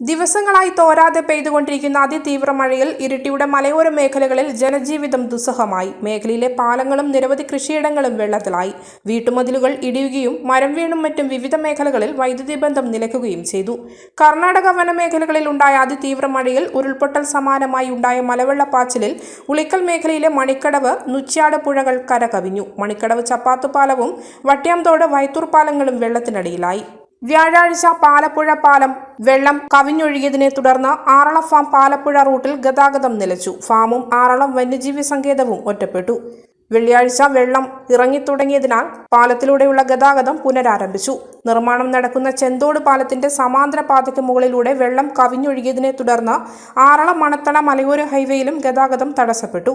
ദിവസങ്ങളായി തോരാതെ പെയ്തുകൊണ്ടിരിക്കുന്ന അതിതീവ്ര മഴയിൽ ഇരിട്ടിയുടെ മലയോര മേഖലകളിൽ ജനജീവിതം ദുസ്സഹമായി. മേഖലയിലെ പാലങ്ങളും നിരവധി കൃഷിയിടങ്ങളും വെള്ളത്തിലായി. വീട്ടുമതിലുകൾ ഇടിയുകയും മരം വീണും മറ്റും വിവിധ മേഖലകളിൽ വൈദ്യുതി ബന്ധം നിലയ്ക്കുകയും ചെയ്തു. കർണാടക വനമേഖലകളിൽ ഉണ്ടായ അതിതീവ്ര മഴയിൽ ഉരുൾപൊട്ടൽ സമാനമായി ഉണ്ടായ മലവെള്ളപ്പാച്ചിലിൽ ഉളിക്കൽ മേഖലയിലെ മണിക്കടവ് നുച്ചാട് പുഴകൾ കരകവിഞ്ഞു. മണിക്കടവ് ചപ്പാത്തുപാലവും വട്ട്യാംതോട് വൈത്തൂർ പാലങ്ങളും വെള്ളത്തിനടിയിലായി. വ്യാഴാഴ്ച പാലപ്പുഴ പാലം വെള്ളം കവിഞ്ഞൊഴുകിയതിനെ തുടർന്ന് ആറളം ഫാം പാലപ്പുഴ റൂട്ടിൽ ഗതാഗതം നിലച്ചു. ഫാമും ആറളം വന്യജീവി സങ്കേതവും ഒറ്റപ്പെട്ടു. വെള്ളിയാഴ്ച വെള്ളം ഇറങ്ങിത്തുടങ്ങിയതിനാൽ പാലത്തിലൂടെയുള്ള ഗതാഗതം പുനരാരംഭിച്ചു. നിർമ്മാണം നടക്കുന്ന ചെന്തോട് പാലത്തിന്റെ സമാന്തര പാതയ്ക്ക് മുകളിലൂടെ വെള്ളം കവിഞ്ഞൊഴുകിയതിനെ തുടർന്ന് ആറളം മണത്തള മലയോര ഹൈവേയിലും ഗതാഗതം തടസ്സപ്പെട്ടു.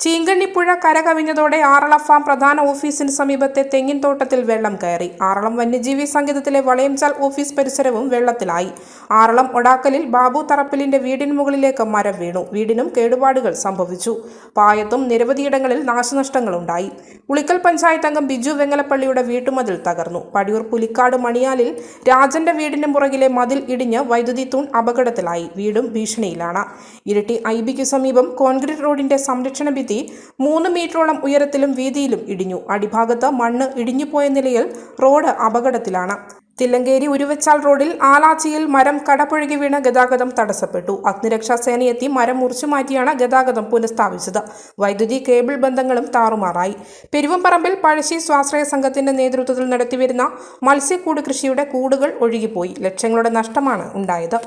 ചീങ്കണ്ണിപ്പുഴ കരകവിഞ്ഞതോടെ ആറളം ഫാം പ്രധാന ഓഫീസിന് സമീപത്തെ തെങ്ങിൻ തോട്ടത്തിൽ വെള്ളം കയറി. ആറളം വന്യജീവി സങ്കേതത്തിലെ വളയംചാൽ ഓഫീസ് പരിസരവും വെള്ളത്തിലായി. ആറളം ഒടാക്കലിൽ ബാബു തറപ്പിലിന്റെ വീടിന് മുകളിലേക്ക് മരം വീണു. വീടിനും കേടുപാടുകൾ സംഭവിച്ചു. പായത്തും നിരവധിയിടങ്ങളിൽ നാശനഷ്ടങ്ങളുണ്ടായി. ഉളിക്കൽ പഞ്ചായത്ത് അംഗം ബിജു വെങ്ങലപ്പള്ളിയുടെ വീട്ടുമതിൽ തകർന്നു. പടിയൂർ പുലിക്കാട് മണിയാലിൽ രാജന്റെ വീടിന് പുറകിലെ മതിൽ ഇടിഞ്ഞ് വൈദ്യുതി തൂൺ അപകടത്തിലായി. വീടും ഭീഷണിയിലാണ്. ഇരട്ടി ഐ ബിക്ക് സമീപം കോൺക്രീറ്റ് റോഡിന്റെ സംരക്ഷണ ഭിത്തി മൂന്ന് മീറ്ററോളം ഉയരത്തിലും വീതിയിലും ഇടിഞ്ഞു. അടിഭാഗത്ത് മണ്ണ് ഇടിഞ്ഞുപോയ നിലയിൽ റോഡ് അപകടത്തിലാണ്. തില്ലങ്കേരി ഉരുവച്ചാൽ റോഡിൽ ആലാച്ചിയിൽ മരം കടപുഴകി വീണ് ഗതാഗതം തടസ്സപ്പെട്ടു. അഗ്നിരക്ഷാ സേനയെത്തി മരം മുറിച്ചു മാറ്റിയാണ് ഗതാഗതം പുനഃസ്ഥാപിച്ചത്. വൈദ്യുതി കേബിൾ ബന്ധങ്ങളും താറുമാറായി. പെരുവമ്പറമ്പിൽ പഴശ്ശി സ്വാശ്രയ സംഘത്തിന്റെ നേതൃത്വത്തിൽ നടത്തിവരുന്ന മത്സ്യക്കൂട് കൃഷിയുടെ കൂടുകൾ ഒഴുകിപ്പോയി. ലക്ഷങ്ങളുടെ നഷ്ടമാണ് ഉണ്ടായത്.